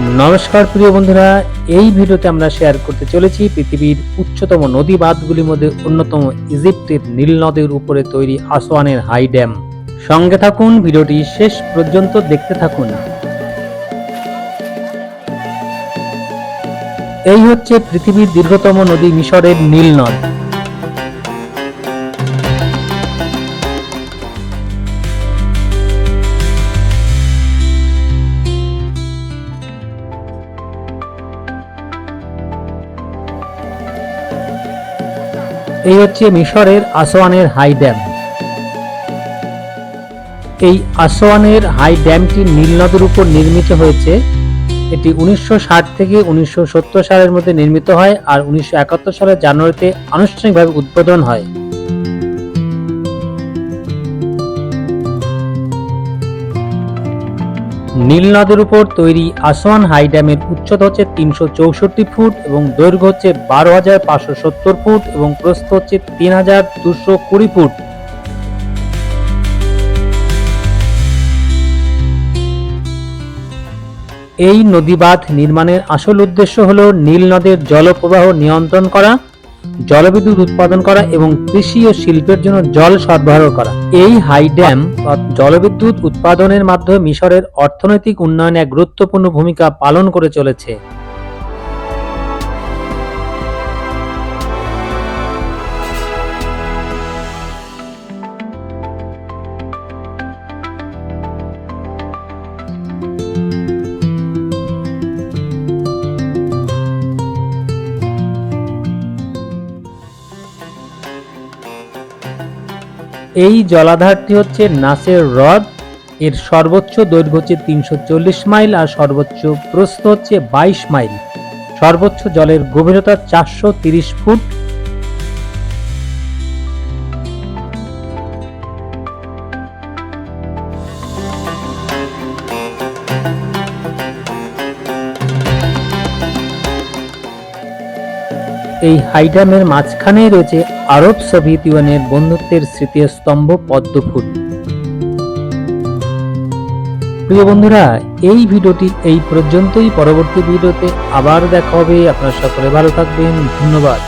নমস্কার প্রিয় বন্ধুরা, এই ভিডিওতে আমরা শেয়ার করতে চলেছি পৃথিবীর উচ্চতম নদী বাঁধগুলির মধ্যে অন্যতম ইজিপ্টের নীল নদের উপরে তৈরি আসওয়ানের হাই ড্যাম। সঙ্গে থাকুন, ভিডিওটি শেষ পর্যন্ত দেখতে থাকুন। এই হচ্ছে পৃথিবীর দীর্ঘতম নদী মিশরের নীল নদ। এই হচ্ছে মিশরের আসওয়ানের হাই ড্যাম। এই আসোয়ানের হাই ড্যামটি নীল নদের উপর নির্মিত হয়েছে। এটি উনিশশো ষাট থেকে উনিশশো সত্তর সালের মধ্যে নির্মিত হয় আর উনিশশো একাত্তর সালের জানুয়ারিতে আনুষ্ঠানিকভাবে উদ্বোধন হয়। নীল নদের উপর তৈরি আসওয়ান হাই ড্যামের উচ্চতা হচ্ছে তিনশো চৌষট্টি ফুট এবং দৈর্ঘ্য হচ্ছে বারো হাজার পাঁচশো সত্তর ফুট এবং প্রস্থ হচ্ছে তিন হাজার দুশো কুড়ি ফুট। এই নদীবাঁধ নির্মাণের আসল উদ্দেশ্য হল নীল নদের জলপ্রবাহ নিয়ন্ত্রণ করা। জলবিদ্যুৎ উৎপাদন করা এবং কৃষি ও শিল্পের জন্য জল সরবরাহ করা। এই হাই ড্যাম জলবিদ্যুৎ উৎপাদনের মাধ্যমে মিশরের অর্থনৈতিক উন্নয়নে গুরুত্বপূর্ণ ভূমিকা পালন করে চলেছে। এই জলাধারটি হচ্ছে নাসের হ্রদ। এর সর্বোচ্চ দৈর্ঘ্য হচ্ছে তিনশো চল্লিশ মাইল আর সর্বোচ্চ প্রস্থ হচ্ছে বাইশ মাইল। সর্বোচ্চ জলের গভীরতা চারশো ফুট। এই হাইডামের মাঝখানে রয়েছে আরব সোভিয়েত ইউনিয়নের বন্ধুত্বের স্মৃতিস্তম্ভ পদ্মফুল। প্রিয় বন্ধুরা, এই ভিডিওটি এই পর্যন্তই। পরবর্তী ভিডিওতে আবার দেখা হবে। আপনারা সকলে ভালো থাকবেন। ধন্যবাদ।